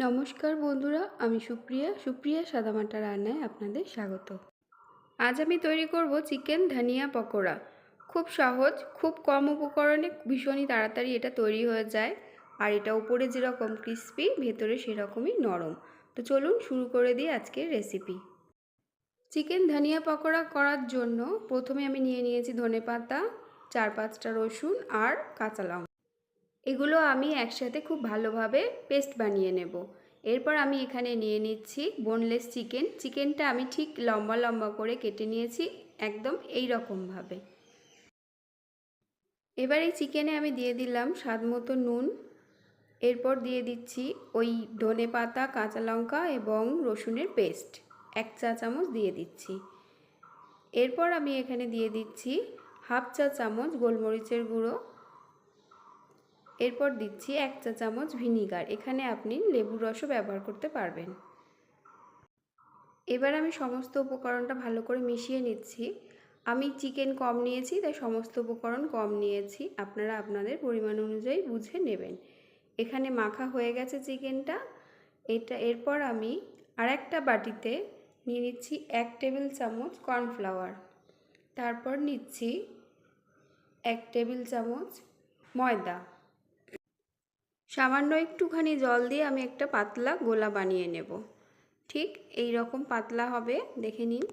নমস্কার বন্ধুরা, আমি সুপ্রিয়া। সুপ্রিয়া সাদামাটা রান্নায় আপনাদের স্বাগত। আজ আমি তৈরি করব চিকেন ধনিয়া পকোড়া। খুব সহজ, খুব কম উপকরণে ভীষণই তাড়াতাড়ি এটা তৈরি হয়ে যায়। আর এটা উপরে যেরকম ক্রিস্পি ভেতরে সেরকমই নরম। তো চলুন শুরু করে দিই আজকের রেসিপি চিকেন ধনিয়া পকোড়া করার জন্য প্রথমে আমি নিয়ে নিয়েছি ধনে পাতা চার পাঁচটা রসুন আর কাঁচা লঙ্কা। এগুলো আমি একসাথে খুব ভালোভাবে পেস্ট বানিয়ে নেব। এরপর আমি এখানে নিয়ে নিচ্ছি বোনলেস চিকেন চিকেনটা আমি ঠিক লম্বা লম্বা করে কেটে নিয়েছি একদম এই রকমভাবে। এবার এই চিকেনে আমি দিয়ে দিলাম স্বাদ মতো নুন। এরপর দিয়ে দিচ্ছি ওই ধনে পাতা, কাঁচা লঙ্কা এবং রসুনের পেস্ট। এক চা চামচ দিয়ে দিচ্ছি। এরপর আমি এখানে দিয়ে দিচ্ছি হাফ চা চামচ গোলমরিচের গুঁড়ো। এরপর দিচ্ছি এক চা চামচ ভিনিগার। এখানে আপনি লেবুর রসও ব্যবহার করতে পারবেন। এবার আমি সমস্ত উপকরণটা ভালো করে মিশিয়ে নিচ্ছি। আমি চিকেন কম নিয়েছি, তাই সমস্ত উপকরণ কম নিয়েছি। আপনারা আপনাদের পরিমাণ অনুযায়ী বুঝে নেবেন। এখানে মাখা হয়ে গেছে চিকেনটা। এটা এরপর আমি আর একটা বাটিতে নিয়ে নিচ্ছি এক টেবিল চামচ কর্নফ্লাওয়ার। তারপর নিচ্ছি এক টেবিল চামচ ময়দা। সামান্য একটুখানি জল দিয়ে আমি একটা পাতলা গোলা বানিয়ে নেব। ঠিক এই রকম পাতলা হবে, দেখে নিন।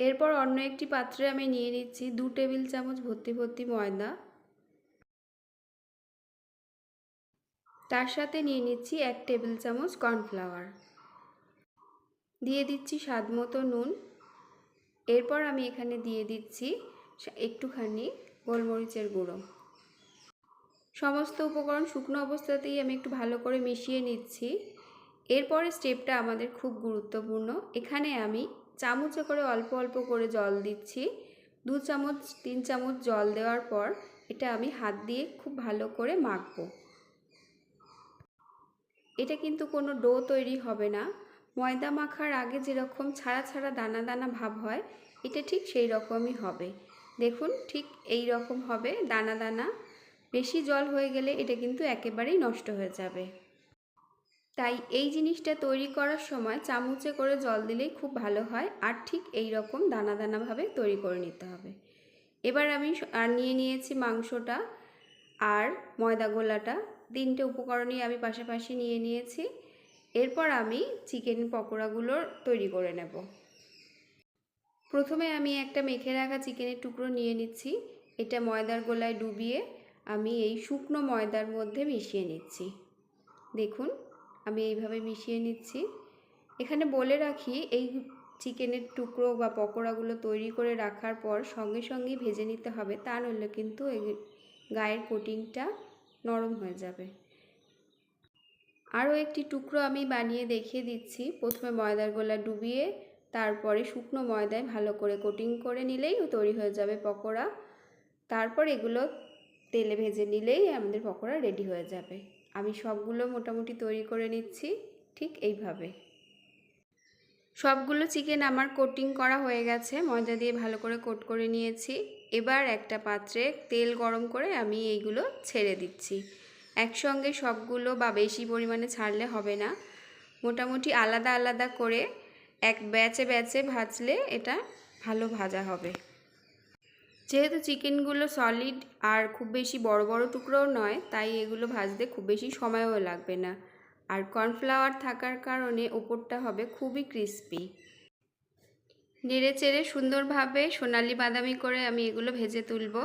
এরপর অন্য একটি পাত্রে আমি নিয়ে নিচ্ছি দু টেবিল চামচ ভর্তি ভর্তি ময়দা। তার সাথে নিয়ে নিচ্ছি এক টেবিল চামচ কর্নফ্লাওয়ার। দিয়ে দিচ্ছি স্বাদ মতো নুন। এরপর আমি এখানে দিয়ে দিচ্ছি একটুখানি গোলমরিচের গুঁড়ো। সমস্ত উপকরণ শুকনো অবস্থাতেই আমি একটু ভালো করে মিশিয়ে নিচ্ছি। এরপরে স্টেপটা আমাদের খুব গুরুত্বপূর্ণ। এখানে আমি চামচে করে অল্প অল্প করে জল দিচ্ছি। দু চামচ, তিন চামচ জল দেওয়ার পর এটা আমি হাত দিয়ে খুব ভালো করে মাখবো। এটা কিন্তু কোনো ডো তৈরি হবে না। ময়দা মাখার আগে যেরকম ছাড়া ছাড়া দানা দানা ভাব হয়, এটা ঠিক সেই রকমই হবে। দেখুন, ঠিক এই রকম হবে দানা দানা। বেশি জল হয়ে গেলে এটা কিন্তু একেবারেই নষ্ট হয়ে যাবে। তাই এই জিনিসটা তৈরি করার সময় চামচে করে জল দিলেই খুব ভালো হয়, আর ঠিক এই রকম দানা দানাভাবে তৈরি করে নিতে হবে। এবার আমি আর নিয়ে নিয়েছি মাংসটা আর ময়দা গোলাটা। তিনটে উপকরণই আমি পাশাপাশি নিয়ে নিয়েছি। এরপর আমি চিকেন পকোড়াগুলো তৈরি করে নেব। প্রথমে আমি একটা মেখে রাখা চিকেনের টুকরো নিয়ে নিচ্ছি। এটা ময়দার গোলায় ডুবিয়ে আমি এই শুকনো ময়দার মধ্যে মিশিয়ে নিচ্ছি। দেখুন, আমি এইভাবে মিশিয়ে নিচ্ছি। এখানে বলে রাখি, এই চিকেনের টুকরো বা পকোড়াগুলো তৈরি করে রাখার পর সঙ্গে সঙ্গে ভেজে নিতে হবে, তা নইলে কিন্তু এই গায়ের কোটিংটা নরম হয়ে যাবে। আরও একটি টুকরো আমি বানিয়ে দেখিয়ে দিচ্ছি। প্রথমে ময়দার গোলা ডুবিয়ে, তারপরে শুকনো ময়দায় ভালো করে কোটিং করে নিলেই তৈরি হয়ে যাবে পকোড়া। তারপর এগুলো তেলে ভেজে নিলেই আমাদের পকোড়া রেডি হয়ে যাবে। আমি সবগুলো মোটামুটি তৈরি করে নিচ্ছি, ঠিক এইভাবে। সবগুলো চিকেন আমার কোটিং করা হয়ে গেছে, ময়দা দিয়ে ভালো করে কোট করে নিয়েছি। এবার একটা পাত্রে তেল গরম করে আমি এইগুলো ছেড়ে দিচ্ছি। একসঙ্গে সবগুলো বা বেশি পরিমাণে ছাড়লে হবে না। মোটামুটি আলাদা আলাদা করে এক ব্যাচে ব্যাচে ভাজলে এটা ভালো ভাজা হবে। যেহেতু চিকেনগুলো সলিড আর খুব বেশি বড় বড় টুকরোও নয়, তাই এগুলো ভাজতে খুব বেশি সময়ও লাগবে না। আর কর্নফ্লাওয়ার থাকার কারণে ওপরটা হবে খুবই ক্রিস্পি নেড়ে চেড়ে সুন্দরভাবে সোনালি বাদামি করে আমি এগুলো ভেজে তুলব।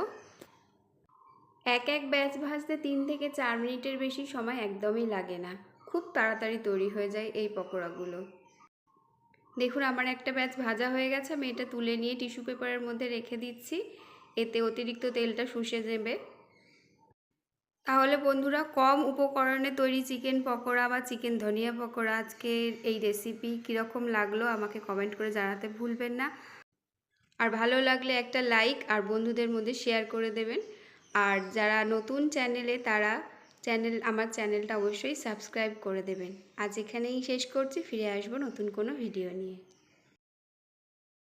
এক এক ব্যাচ ভাজতে তিন থেকে চার মিনিটের বেশি সময় একদমই লাগে না। খুব তাড়াতাড়ি তৈরি হয়ে যায় এই পকোড়াগুলো। দেখুন, আমার একটা ব্যাচ ভাজা হয়ে গেছে, আমি এটা তুলে নিয়ে টিস্যু পেপারের মধ্যে রেখে দিচ্ছি। এতে অতিরিক্ত তেলটা শুষে যাবে তাহলে বন্ধুরা, কম উপকরণে তৈরি চিকেন পকোড়া বা চিকেন ধনিয়া পকোড়া আজকের এই রেসিপি কীরকম লাগল আমাকে কমেন্ট করে জানাতে ভুলবেন না। আর ভালো লাগলে একটা লাইক আর বন্ধুদের মধ্যে শেয়ার করে দেবেন। আর যারা নতুন চ্যানেলে তারা চ্যানেল আমার চ্যানেলটা অবশ্যই সাবস্ক্রাইব করে দেবেন। আজ এখানেই শেষ করছি, ফিরে আসব নতুন কোনো ভিডিও নিয়ে।